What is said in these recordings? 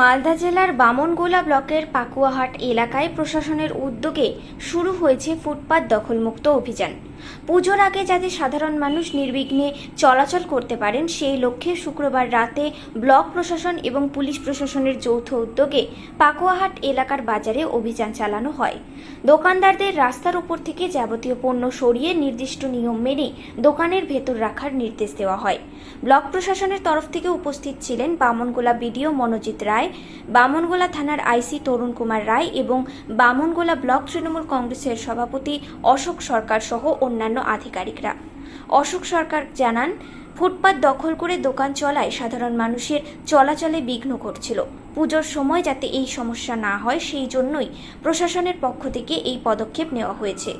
মালদা জেলার বামনগোলা ব্লকের পাকুয়াহাট এলাকায় প্রশাসনের উদ্যোগে শুরু হয়েছে ফুটপাত দখলমুক্ত অভিযান। পুজোর আগে যাতে সাধারণ মানুষ নির্বিঘ্নে চলাচল করতে পারেন, সেই লক্ষ্যে শুক্রবার রাতে ব্লক প্রশাসন এবং পুলিশ প্রশাসনের যৌথ উদ্যোগে পাকুয়াহাট এলাকার বাজারে অভিযান চালানো হয়। দোকানদারদের রাস্তার উপর থেকে যাবতীয় পণ্য সরিয়ে নির্দিষ্ট নিয়ম মেনে দোকানের ভেতর রাখার নির্দেশ দেওয়া হয়। ব্লক প্রশাসনের তরফ থেকে উপস্থিত ছিলেন বামনগোলা বিডিও মনোজিৎ রায়, বামনগোলা থানার আইসি তরুণ কুমার রায় এবং বামনগোলা ব্লক তৃণমূল কংগ্রেসের সভাপতি অশোক সরকার সহ অন্যান্য আধিকারিকরা। অশোক সরকার জানান, ফুটপাত দখল করে দোকান চলায় সাধারণ মানুষের চলাচলে বিঘ্ন করছিল পুজোর সময় যাতে এই সমস্যা না হয়, সেই জন্যই প্রশাসনের পক্ষ থেকে এই পদক্ষেপ নেওয়া হয়েছে।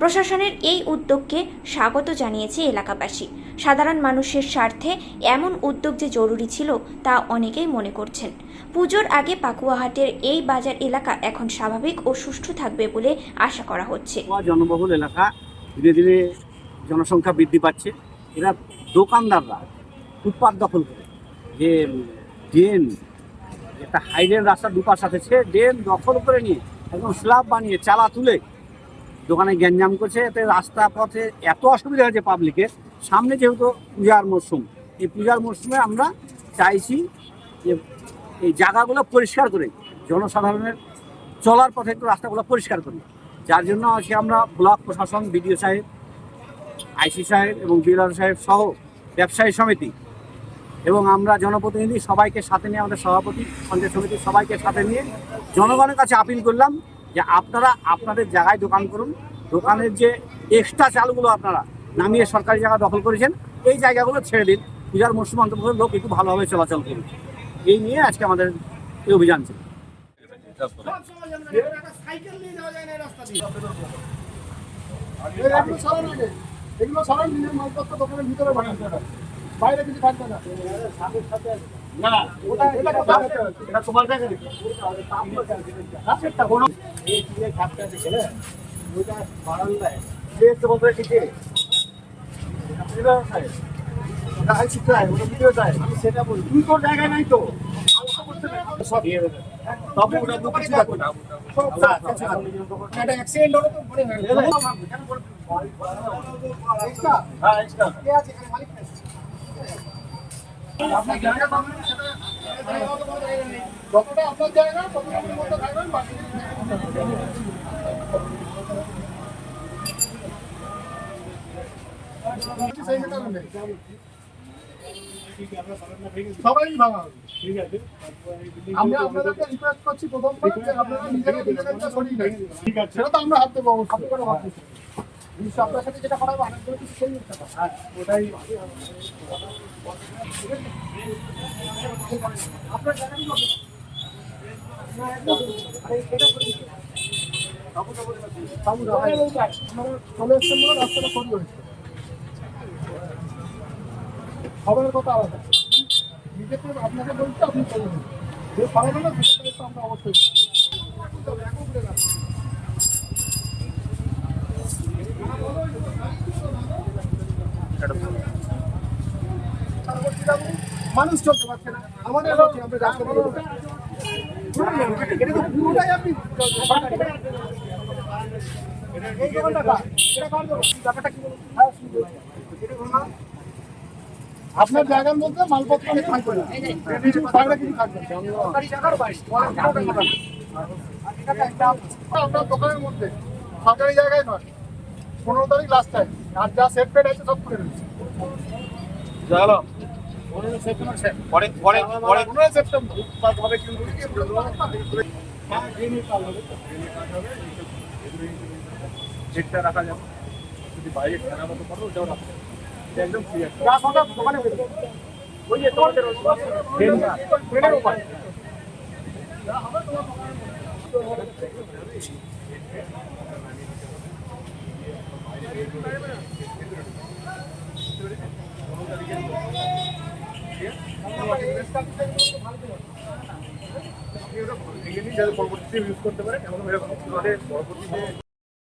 প্রশাসনের এই উদ্যোগকে স্বাগত জানিয়েছে এলাকাবাসী। সাধারণ মানুষের স্বার্থে এমন উদ্যোগ যে জরুরি ছিল, তা অনেকেই মনে করছেন। পুজোর আগে পাকুয়াহাটের এই বাজার এলাকা এখন স্বাভাবিক ও সুষ্ঠু থাকবে বলে আশা করা হচ্ছে। জনবহুল এলাকা ধীরে ধীরে জনসংখ্যা বৃদ্ধি পাচ্ছে। এরা দোকানদাররা ফুটপাত দখল করে। যে ড্রেন, একটা হাইডেন রাস্তা দুপার সাথে সে ড্রেন দখল করে নিয়ে একদম স্ল্যাব বানিয়ে চালা তুলে দোকানে গ্যাঞ্জাম করছে। এতে রাস্তা পথে এত অসুবিধা হয়েছে পাবলিকের সামনে যেহেতু পূজার মরশুম, এই পূজার মরশুমে আমরা চাইছি যে এই জায়গাগুলো পরিষ্কার করে, জনসাধারণের চলার পথে একটু রাস্তাগুলো পরিষ্কার করি। যার জন্য আজকে আমরা ব্লক প্রশাসন, বিডিও সাহেব, আইসি সাহেব এবং বিএলআর সাহেব সহ ব্যবসায়ী সমিতি এবং আমরা জনপ্রতিনিধি সবাইকে সাথে নিয়ে, আমাদের সভাপতি পঞ্চায়েত সমিতি সবাইকে সাথে নিয়ে জনগণের কাছে আপিল করলাম যে আপনারা আপনাদের জায়গায় দোকান করুন। দোকানের যে এক্সট্রা চালগুলো আপনারা নামিয়ে সরকারি জায়গা দখল করেছেন, এই জায়গাগুলো ছেড়ে দিন। পূজার মরশুম অন্তর্গত লোক একটু ভালোভাবে চলাচল করুন। এই নিয়ে আজকে আমাদের এই অভিযান ছিল এগুলো সরান আগে। এগুলো সরান নিজের মালপত্র দোকানের ভিতরে বানান বাইরে কিছু থাকবে না। না ওটা এটা কোথায় আছে? এটা তোমার জায়গা নাকি? ওটা হাইসি চাই, ওটা ভিডিও চাই। সেটা বলি। তুই তোর জায়গায় নাই তো। সব তবে ওটা তো কিছু রাখবে না সব সব কিছু একটা accident হলে তো হয়ে গেল। হ্যাঁ extra। কে আছে এখানে? মালিক আপনার জায়গা পাবেন, সেটা। যতটা আপনার জায়গা ততটা আপনি থাকবেন বাকি সেই মেটার নেই। সবাই ভাঙা হবে। আমরা আপনাদেরকে রিকোয়েস্ট করছি প্রথম করে যে আপনারা নিজেরা নিজেদেরটা সরিয়ে নেন। সেটা তো আমরা হাত দেবো আপনার সাথে যেটা করা হবে সেই। আপনার চলে এসছেন রাস্তাটা সরিয়ে হয়েছে। খবরের কথা আলাদা। আপনাকে আপনি যান যে পারবে না আমরা অবশ্যই মানুষ চলতে পারছে না। আমাদের আমরা পুরোটাই আপনি? হ্যাঁ, শুনতে পাচ্ছি। এটা কোনো না? আপনার জায়গার মধ্যে মালপত্র আমি থাকবে না কিছু বাইরে কিছু থাকবে আপনার দোকানের মধ্যে সরকারি জায়গায় নয় পনেরো তারিখ লাস্ট টাইম আর যা সেট পেড আছে সব করে রয়েছে চলো হ্যাঁ রাখা যাবে যদি বাইরে খেলা মতো করো ওটাও রাখা যাবে। একদম কথা দোকানে ওই যে তোমাদের ট্রেনের পরবর্তীতে ইউজ করতে পারে এমন ভাবে আমাদের পরবর্তীতে